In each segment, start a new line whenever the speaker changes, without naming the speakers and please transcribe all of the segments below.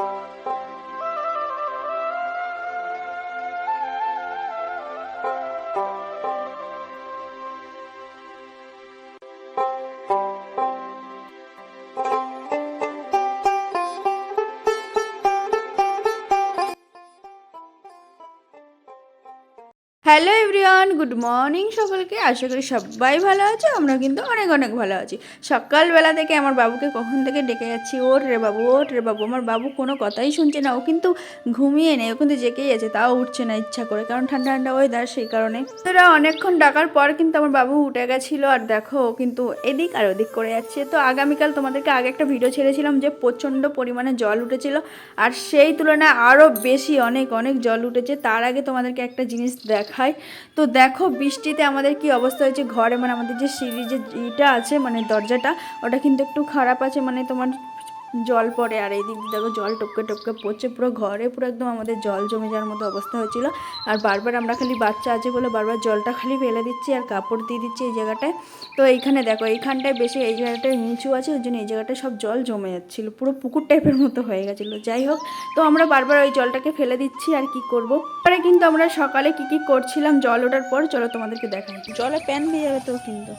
thank you hello everyone, good morning সকলকে। আশা করি সবাই ভালো আছে আমরা কিন্তু অনেক অনেক ভালো আছি। সকালবেলা থেকে আমার বাবুকে কখন থেকে ডেকে যাচ্ছি? ওট রে বাবু ওট রে বাবু। আমার বাবু কোনো কথাই শুনছে না, ও কিন্তু ঘুমিয়ে নেই, ও কিন্তু জেগেই আছে, তাও উঠছে না ইচ্ছা করে, কারণ ঠান্ডা ঠান্ডা ওয়েদার সেই কারণে। তোরা অনেকক্ষণ ডাকার পর কিন্তু আমার বাবু উঠে গেছিল, আর দেখো কিন্তু এদিক আর ওদিক করে যাচ্ছে। তো আগামীকাল তোমাদেরকে আগে একটা ভিডিও ছেড়েছিলাম যে প্রচণ্ড পরিমাণে জল উঠেছিল, আর সেই তুলনায় আরও বেশি অনেক অনেক জল উঠেছে। তার আগে তোমাদেরকে একটা জিনিস দেখাই তো দেখো, বৃষ্টিতে আমাদের কি অবস্থা হয়েছে? ঘরে মানে আমাদের যে সিঁড়ি যে ইটা আছে মানে দরজাটা, ওটা কিন্তু একটু খারাপ আছে মানে তোমার জল পড়ে আর এই দিক দিয়ে দেখো জল টপকে টপকে পড়ছে, পুরো ঘরে পুরো একদম আমাদের জল জমে যাওয়ার মতো অবস্থা হয়েছিল। আর বারবার আমরা খালি বাচ্চা আছে বলে বারবার জলটা খালি ফেলে দিচ্ছি আর কাপড় দিয়ে দিচ্ছি এই জায়গাটায়। তো এইখানে দেখো, এইখানটায় বেশি এই জায়গাটায় নিচু আছে, ওই জন্য এই জায়গাটায় সব জল জমে যাচ্ছিল, পুরো পুকুর টাইপের মতো হয়ে গেছিল। যাই হোক, তো আমরা বারবার ওই জলটাকে ফেলে দিচ্ছি আর কি করব। পরে কিন্তু আমরা সকালে কি কি করছিলাম জল ওঠার পর, চলো তোমাদেরকে দেখাই। জলে প্যান দিয়ে যাবে তো কিন্তু।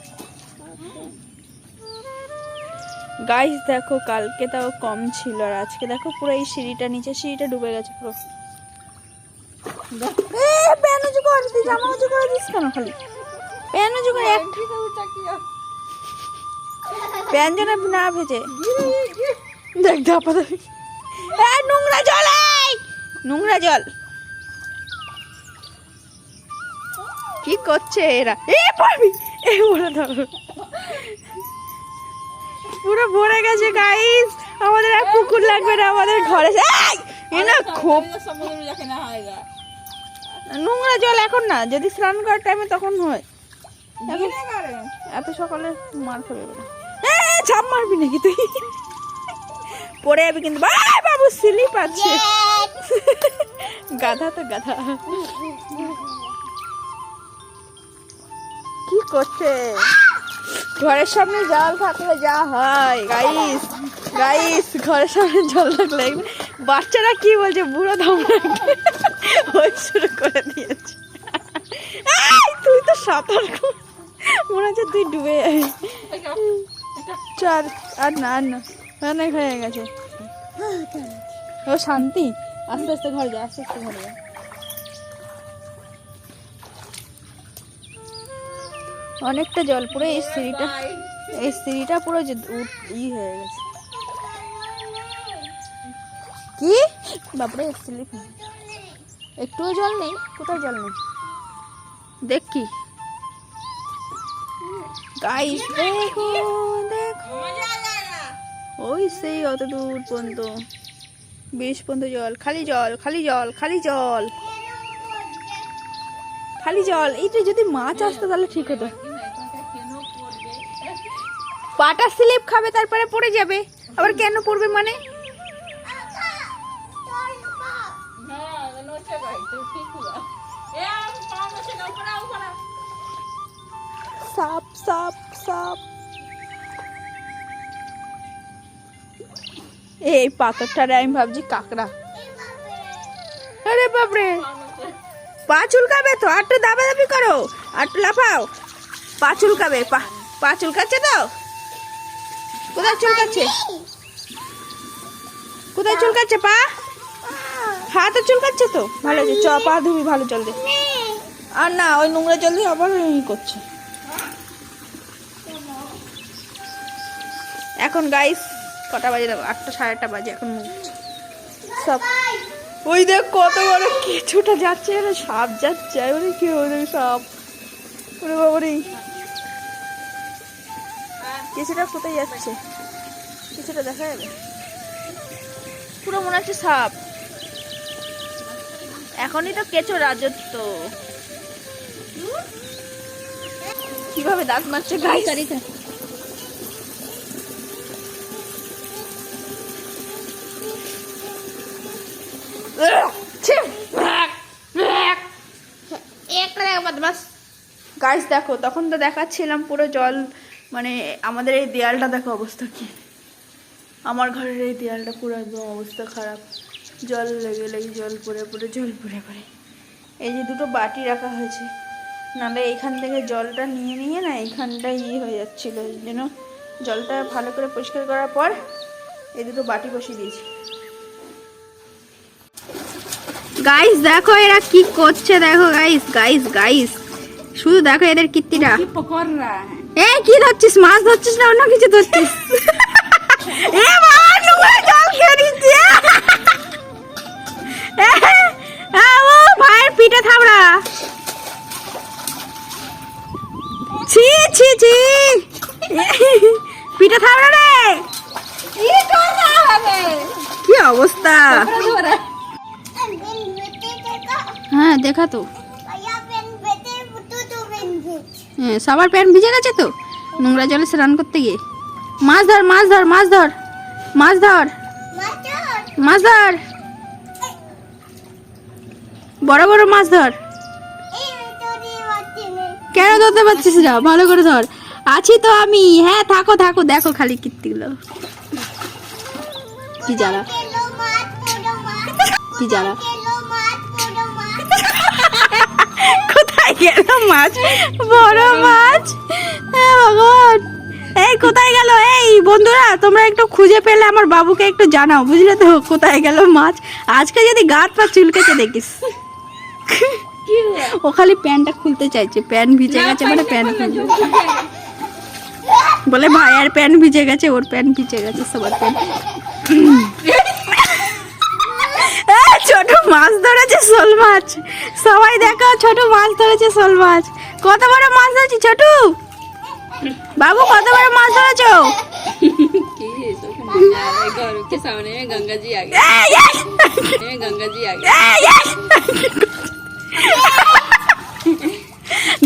গাইস দেখো, কালকে তাও কম ছিল আর আজকে দেখো পুরো এই সিঁড়িটা নিচে, সিঁড়িটা ডুবে গেছে পুরো। কেন খালি? না দেখ নোংরা জল নোংরা জল। কি করছে এরা? এ, পারবি? এ, বলে ধরো। পুরো ভরে গেছে গাইস আমাদের আর পুকুর লাগবে না আমাদের ঘরে। না খুব নোংরা জল এখন না যদি স্নান করার টাইমে তখন হয়। এত সকালে মার খাবে ছাপ মারবি নাকি তুই? পড়ে যাবি কিন্তু। বাবু স্লিপ আছে। গাধা তো গাধা। কি করছে? ঘরের সামনে জল থাকলে যা হয় গাইস গাইস ঘরের সামনে জল থাকলে বাচ্চারা কি বলছে? বুড়ো ওই শুরু করে দিয়েছে। তুই তো সাঁতার মনে হচ্ছে তুই ডুবে যাবি। চার, আর না আর না, অনেক হয়ে গেছে। ও শান্তি, আস্তে আস্তে ঘরে যা, আস্তে আস্তে ঘরে যা। অনেকটা জল পুরো এই সিঁড়িটা এই সিঁড়িটা পুরো যে ই হয়ে গেছে। কি? বাপরে স্লিপ একটুও জল নেই, কোথাও জল নেই। দেখ গাইস দেখো দেখো। ওই সেই অত দূর পর্যন্ত। বেশ পর্যন্ত জল, খালি জল খালি জল খালি জল। খালি জল। এইটা যদি মাছ আসতো তাহলে ঠিক হতো। পাটা স্লিপ খাবে তারপরে পড়ে যাবে। আবার কেন পড়বে মানে? সাপ সাপ সাপ। এই পাথরটারে আমি ভাবছি কাঁকড়া। আরে বাপরে! পা চুলকাবে তো আটটু দাবা দাবি করো আটটু লাফাও। পা চুলকাবে পা পা চুলকাচ্ছে তো? কোথায় চুলকাচ্ছে? কোথায় চুলকাচ্ছে, পা? হাতে চুলকাচ্ছে তো? ভালো আছে, চ, পা ধুবি, ভালো, জল দে। আর না, ওই নোংরা জল দিয়ে আবার করছে। এখন গাইস কটা বাজে দেখো আটটা, সাড়ে আটটা বাজে, এখন সব ওই দেখ, কত বড় কিছুটা যাচ্ছে সাপ যাচ্ছে। বলি কি ওরে সাপ? ওরে বাবারে। কিছুটা কোথায় যাচ্ছে। কিছুটা দেখা যাবে? পুরো মনে হচ্ছে সাপ। এখনই তো কেঁচো রাজত্ব। কীভাবে দাঁত মারছে গাইস গাইস দেখো তখন তো দেখাচ্ছিলাম পুরো জল মানে আমাদের এই দেয়ালটা দেখো অবস্থা কি? আমার ঘরের এই দেয়ালটা পুরো একদম অবস্থা খারাপ। জল লেগে লেগে জল পরে পরে জল পরে পরে এই যে দুটো বাটি রাখা হয়েছে। নাহলে এইখান থেকে জলটা নিয়ে নিয়ে না এইখানটা ইয়ে হয়ে যাচ্ছিল যেন জলটা ভালো করে পরিষ্কার করার পর এই দুটো বাটি বসিয়ে দিয়েছি। গাইস দেখো এরা কি করছে, দেখো গাইস গাইস গাইস শুধু দেখো এদের কীর্তিটা। এ কি ধরছিস? মাছ ধরছিস না? অন্য কিছু ধরছিস? এ বাবা জল খেয়ে নিচ্ছে। এ, এ, ও ভাইয়ের পিঠে থাবড়া। ছি ছি ছি। পিঠে থাবড়া রে। কি অবস্থা? হ্যাঁ দেখা তো। হ্যাঁ সবার প্যান্ট ভিজে গেছে তো? নোংরা জলে স্নান করতে গিয়ে। মাছ ধর মাছ ধর মাছ ধর মাছ ধর মাছ ধর। বড় বড় মাছ ধর। কেন ধরতে পারছিস না ভালো করে ধর। আছি তো আমি। হ্যাঁ থাকো থাকো। দেখো খালি কীর্তিগুলো। কি জ্বালা। কি জ্বালা। কোথায় গেল মাছ? বড় মাছ? ভগবান। এই কোথায় গেল? এই বন্ধুরা তোমরা একটু খুঁজে পেলে আমার বাবুকে একটু জানাও বুঝলে তো? কোথায় গেল মাছ? আজকে যদি গাত পা চুলকেছে দেখিস। ও খালি প্যান্টটা খুলতে চাইছে প্যান্ট ভিজে গেছে মানে প্যান্ট খুলবে বলে ভাইয়ার প্যান্ট ভিজে গেছে ওর প্যান্ট ভিজে গেছে সবার প্যান্ট ছোট মাছ ধরেছে শোল মাছ। সবাই দেখো ছোট মাছ ধরেছে শোল মাছ। কত বড় মাছ ধরেছি ছোট? বাবু কত বড় মাছ ধরেছো?
গঙ্গা জি
আগে। আগে।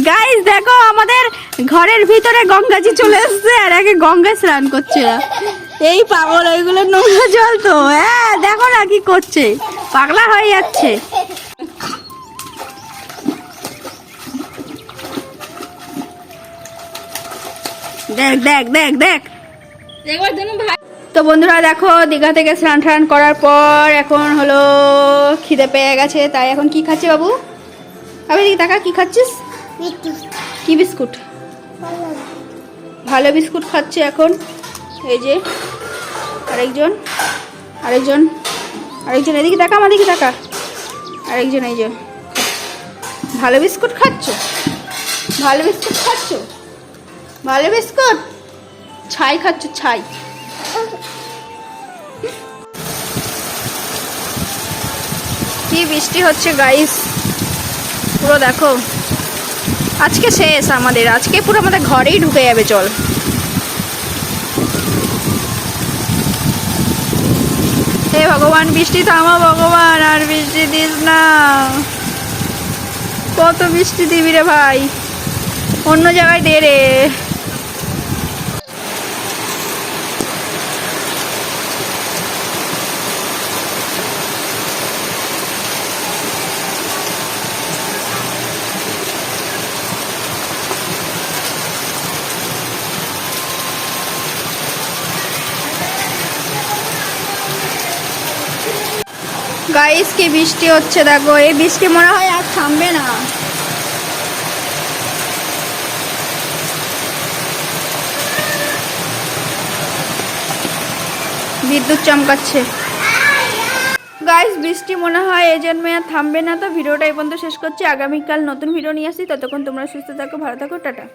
গাইস দেখো আমাদের ঘরের ভিতরে গঙ্গাজি চলে এসছে আর আগে গঙ্গা স্নান করছে এই পাগল ওইগুলো নোংরা জল তো। হ্যাঁ দেখো না কি করছে। পাগলা হয়ে যাচ্ছে। দেখ দেখ দেখ দেখ। তো বন্ধুরা দেখো, দীঘা থেকে স্নান টান করার পর এখন হলো খিদে পেয়ে গেছে, তাই এখন কি খাচ্ছে বাবু? আবার টাকা কি খাচ্ছিস? কি বিস্কুট? ভালো বিস্কুট খাচ্ছে এখন। এই যে, আরেকজন আরেকজন আরেকজন, এদিকে টাকা আমার দিকে দেখা আরেকজন, এই যে। ভালো বিস্কুট খাচ্ছ? ভালো বিস্কুট খাচ্ছ? ভালো বিস্কুট? ছাই খাচ্ছ, ছাই। কি বৃষ্টি হচ্ছে গাইস পুরো দেখো। আজকে শেষ আমাদের। আজকে পুরো আমাদের ঘরেই ঢুকে যাবে জল। হে ভগবান, বৃষ্টি থামা ভগবান, আর বৃষ্টি দিস না। কত বৃষ্টি দিবি রে ভাই? অন্য জায়গায় দে রে। গাইস, কি বৃষ্টি হচ্ছে দেখো। এই বৃষ্টি মনে হয় আর থামবে না। বিদ্যুৎ চমকাচ্ছে। গাইস, বৃষ্টি মনে হয় এই জন্মে আর থামবে না। তো ভিডিওটা এই পর্যন্ত শেষ করছি। আগামীকাল নতুন ভিডিও নিয়ে আসি। ততক্ষণ তোমরা সুস্থ থাকো, ভালো থাকো, টাটা।